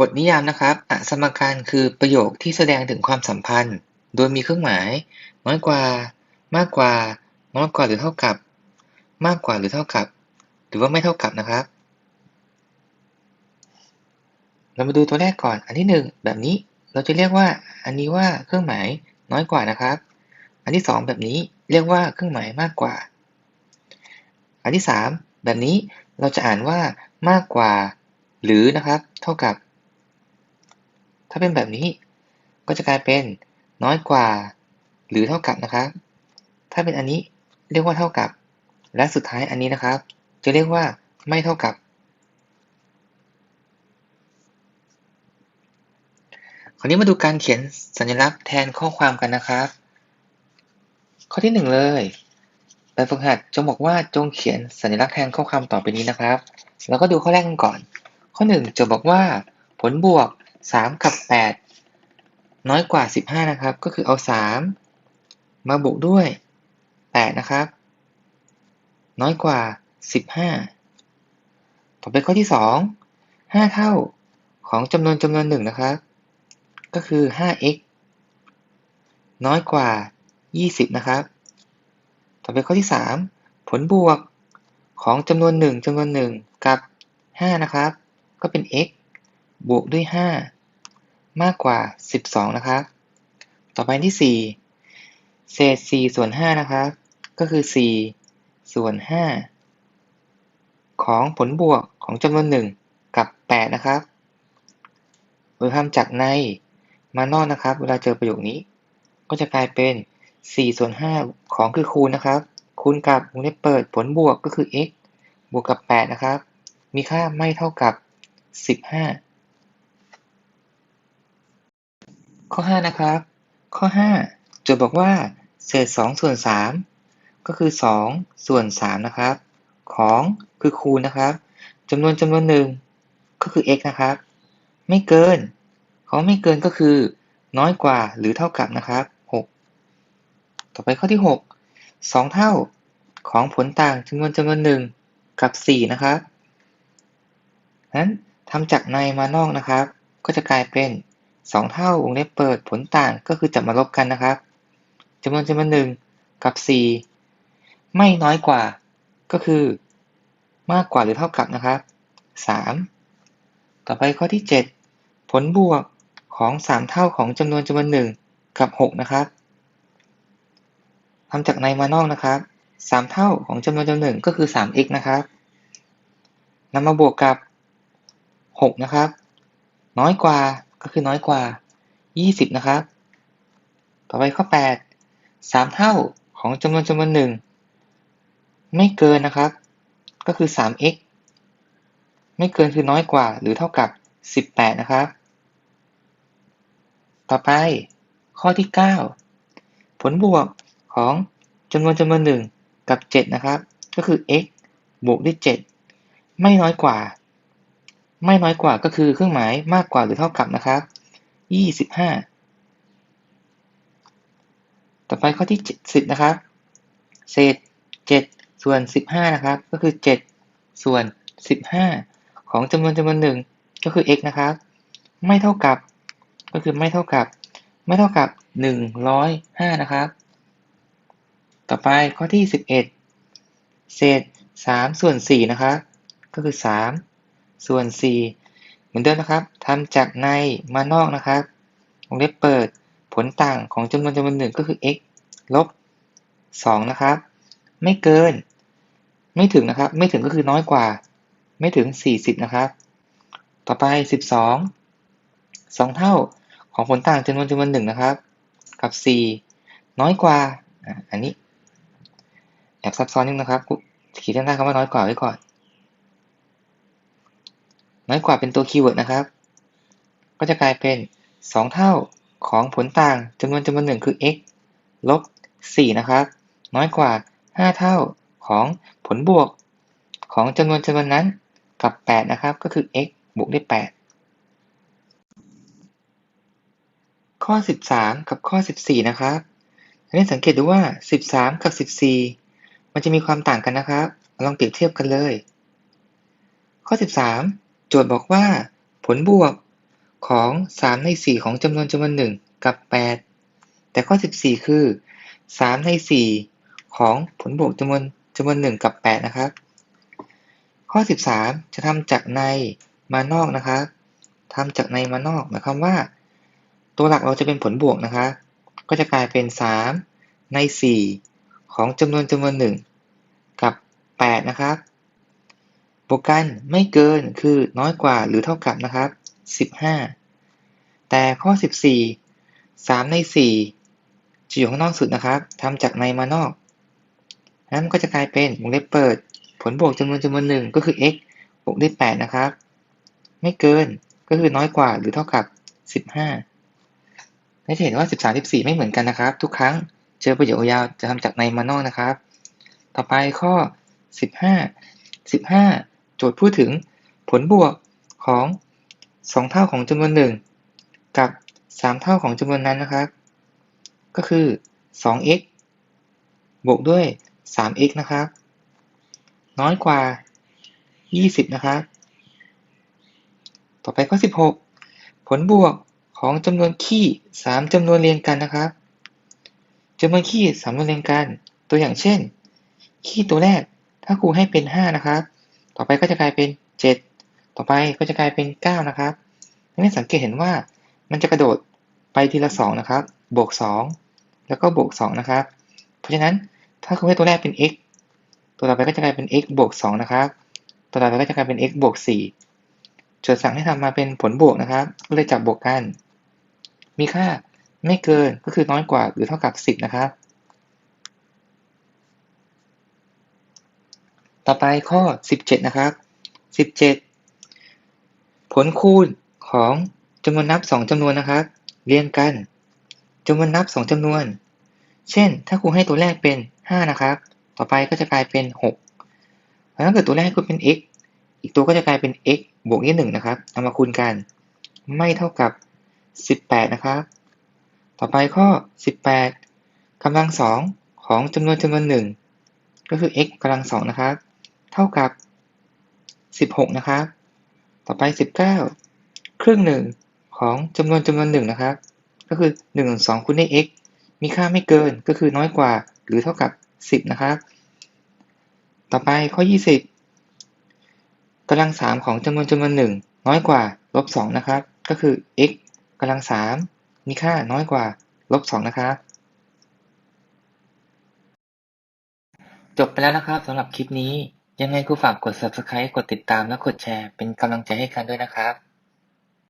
บทนิยามนะครับ อสมการคือประโยคที่แสดงถึงความสัมพันธ์ โดยมีเครื่องหมาย น้อยกว่า มากกว่า น้อยกว่าหรือเท่ากับ มากกว่าหรือเท่ากับ หรือว่าไม่เท่ากับนะครับ เรามาดูตัวแรกก่อน อันที่หนึ่งแบบนี้ เราจะเรียกว่า อันนี้ว่าเครื่องหมายน้อยกว่านะครับ อันที่สองแบบนี้เรียกว่าเครื่องหมายมากกว่า อันที่สามแบบนี้เราจะอ่านว่ามากกว่า หรือนะครับ เท่ากับ ถ้าเป็นแบบนี้ ก็จะกลายเป็นน้อยกว่า หรือเท่ากับนะครับ ถ้าเป็นอันนี้เรียกว่าเท่ากับ และสุดท้ายอันนี้นะครับ จะเรียกว่าไม่เท่ากับ คราวนี้มาดูการเขียนสัญลักษณ์แทนข้อความกันนะครับ ข้อที่หนึ่งเลยแบบฝึกหัดจงบอกว่าจงเขียนสัญลักษณ์แทนข้อความต่อไปนี้นะครับ แล้วก็ดูข้อแรกกันก่อน ข้อหนึ่งจะบอกว่า ผลบวก 3 กับ 8 น้อยกว่า 15 นะครับ ก็คือเอา 3 มาบวกด้วย 8 นะครับ น้อยกว่า 15 ต่อไปข้อที่ 2 5 เท่าของจำนวนจำนวนหนึ่งนะครับ ก็คือ 5x น้อยกว่า 20 นะครับ ต่อไปข้อที่ 3 ผลบวกของจำนวนหนึ่งจำนวนหนึ่งกับ 5 นะครับ ก็เป็น x บวกด้วย 5 มากกว่า 12 นะครับ ต่อไปที่ 4 เศษ 4 ส่วน 5 นะครับ ก็คือ 4 ส่วน 5 ของผลบวกของจำนวนหนึ่งกับ 8 นะครับโดยทำจากในมานอกนะครับ เวลาเจอประโยคนี้ ก็จะกลายเป็น 4 ส่วน 5 ของคือคูณนะครับ คูณกับวงเล็บเปิดผลบวกก็คือ x บวกกับ 8 นะครับ มีค่าไม่เท่ากับ 15 ข้อ 5 นะครับ ข้อ 5 โจทย์บอกว่า เศษ 2 ส่วน 3 ก็คือ 2 ส่วน 3 นะครับ ของคือคูณนะครับจำนวนจำนวนหนึ่งก็คือ x นะครับ ไม่เกินของไม่เกินก็คือ น้อยกว่าหรือเท่ากับนะครับต่อไปข้อที่ 6 2 เท่าของผลต่างจำนวนจำนวนหนึ่งกับ 4 นะครับนั้นทำจากในมานอกนะครับ ก็จะกลายเป็น 2 เท่าวงเล็บเปิดผลต่างก็คือจับมาลบกันนะครับจำนวนจำนวนหนึ่งกับ 4 ไม่น้อยกว่าก็คือ มากกว่าหรือเท่ากับนะครับ 3 ต่อไปข้อที่ 7 ผลบวกของ 3 เท่าของจำนวนจำนวนหนึ่งกับ 6 นะครับทำจากในมานอกนะครับ 3 เท่าของจำนวนจำนวนหนึ่งก็คือ 3x นะครับนำมาบวกกับ 6 นะครับ น้อยกว่า ก็คือน้อยกว่า 20 นะครับ ต่อไปข้อ 8 3 เท่าของจำนวนจำนวนหนึ่งไม่เกินนะครับ ก็คือ 3x ไม่เกินคือน้อยกว่าหรือเท่ากับ 18 นะครับ ต่อไปข้อที่ 9 ผลบวกของจำนวนจำนวนหนึ่งกับ 7 นะครับ ก็คือ x บวกด้วย 7 ไม่น้อยกว่า ไม่น้อยกว่าก็คือเครื่องหมายมากกว่าหรือเท่ากับนะครับ 25 ต่อไปข้อที่ 10 นะครับ เศษ 7 ส่วน 15 นะครับ ก็คือ 7 ส่วน 15 ของจำนวนจำนวนหนึ่งก็คือ x นะครับ ไม่เท่ากับ ก็คือไม่เท่ากับ ไม่เท่ากับ 105 นะครับ ต่อไปข้อที่ 11 เศษ 3 ส่วน 4 นะครับ ก็คือ 3 ส่วน4เหมือนเดิมนะครับทำจากในมานอกนะครับวงเล็บเปิดผลต่างของจำนวนจำนวนหนึ่งก็คือ x ลบ 2 นะครับ ไม่เกิน ไม่ถึงนะครับ ไม่ถึงก็คือน้อยกว่า ไม่ถึง 40 นะครับ ต่อไป 12 2 เท่าของผลต่างจำนวนจำนวนหนึ่งนะครับ กับ 4 น้อยกว่า อันนี้แอบซับซ้อนนิดนะครับขีดเส้นใต้คำว่าน้อยกว่าไว้ก่อน น้อยกว่าเป็นตัวคีย์เวิร์ดนะครับ ก็จะกลายเป็น 2 เท่าของผลต่างจำนวนจำนวนหนึ่งคือ x ลบ 4 นะครับ น้อยกว่า 5 เท่าของผลบวก ของจำนวนจำนวนนั้นกับ 8 นะครับ ก็คือ x บวกด้วย8ข้อ 13 กับข้อ 14 นะครับอันนี้สังเกตดูว่า 13 กับ 14 มันจะมีความต่างกันนะครับ ลองเปรียบเทียบกันเลย ข้อ 13 โจทย์บอกว่า ผลบวกของสามในสี่ของจำนวนจำนวนหนึ่งกับแปดแต่ข้อสิบสี่คือสามในสี่ของผลบวกจำนวนจำนวนหนึ่งกับแปดนะครับ ข้อสิบสามจะทำจากในมานอกนะครับทำจากในมานอกหมายความว่า ตัวหลักเราจะเป็นผลบวกนะคะ ก็จะกลายเป็นสามในสี่ของจำนวนจำนวนหนึ่งกับแปดนะครับ บวกกันไม่เกินคือน้อยกว่าหรือเท่ากับนะครับ 15 แต่ข้อ 14 3 ใน 4 จะอยู่ข้างนอกสุดนะครับทำจากในมานอกนั้นก็จะกลายเป็นวงเล็บเปิด ผลบวกจำนวนจำนวนหนึ่งก็คือ x บวกด้วย8นะครับ ไม่เกินก็คือน้อยกว่าหรือเท่ากับ 15และจะเห็นว่า 13 14 ไม่เหมือนกันนะครับ ทุกครั้งเจอประโยคยาวจะทำจากในมานอกนะครับ ต่อไปข้อ 15 15 จทย์พูดถึงผลบวกของ 2 เท่าของจำนวนหนึ่งกับ 3 เท่าของจำนวนนั้นนะครับ ก็คือ 2x บวกด้วย 3x นะครับ น้อยกว่า 20 นะครับ ต่อไปข้อ 16 ผลบวกของจำนวนคี่3จำนวนเรียงกันนะครับจำนวนคี่3จำนวนเรียงกัน ตัวอย่างเช่นคี่ตัวแรกถ้าครูให้เป็น 5 นะครับ ต่อไปก็จะกลายเป็น 7 ต่อไปก็จะกลายเป็น 9 นะครับให้สังเกตเห็นว่ามันจะกระโดดไปทีละ 2 นะครับ บวก 2 แล้วก็บวก 2 นะครับ เพราะฉะนั้นถ้าครูให้ตัวแรกเป็น x ตัวต่อไปก็จะกลายเป็น x บวก 2 นะครับ ตัวต่อไปก็จะกลายเป็น x บวก 4 โจทย์สั่งให้ทำมาเป็นผลบวกนะครับ ก็เลยจับบวกกัน มีค่าไม่เกินก็คือน้อยกว่าหรือเท่ากับ 10 นะครับ ต่อไปข้อ 17 นะครับ 17 ผลคูณของจำนวนนับ 2จำนวนนะครับ เรียงกันจำนวนนับ 2จำนวน เช่น ถ้าครูให้ตัวแรกเป็น 5 นะครับ ต่อไปก็จะกลายเป็น 6 แล้วถ้าเกิดตัวแรกก็เป็น x อีกตัวก็จะกลายเป็น x บวกนี้1นะครับ เอามาคูณกัน ไม่เท่ากับ 18 นะครับ ต่อไปข้อ 18กำลัง 2 ของจำนวนจำนวนหนึ่งก็คือ x กำลัง 2 นะครับ เท่ากับ 16 นะครับ ต่อไป 19 ครึ่งหนึ่งของจำนวนจำนวนหนึ่งนะครับ ก็คือ1ส่วน2คูณด้วย x มีค่าไม่เกินก็คือน้อยกว่าหรือเท่ากับ 10 นะครับ ต่อไปข้อ 20กำลัง 3 ของจำนวนจำนวนหนึ่งน้อยกว่าลบ2นะครับ ก็คือ x กำลัง 3 มีค่าน้อยกว่าลบ2นะครับจบไปแล้วนะครับสำหรับคลิปนี้ ยังไงก็ฝากกด subscribe กดติดตาม และกดแชร์ เป็นกำลังใจให้กันด้วยนะครับ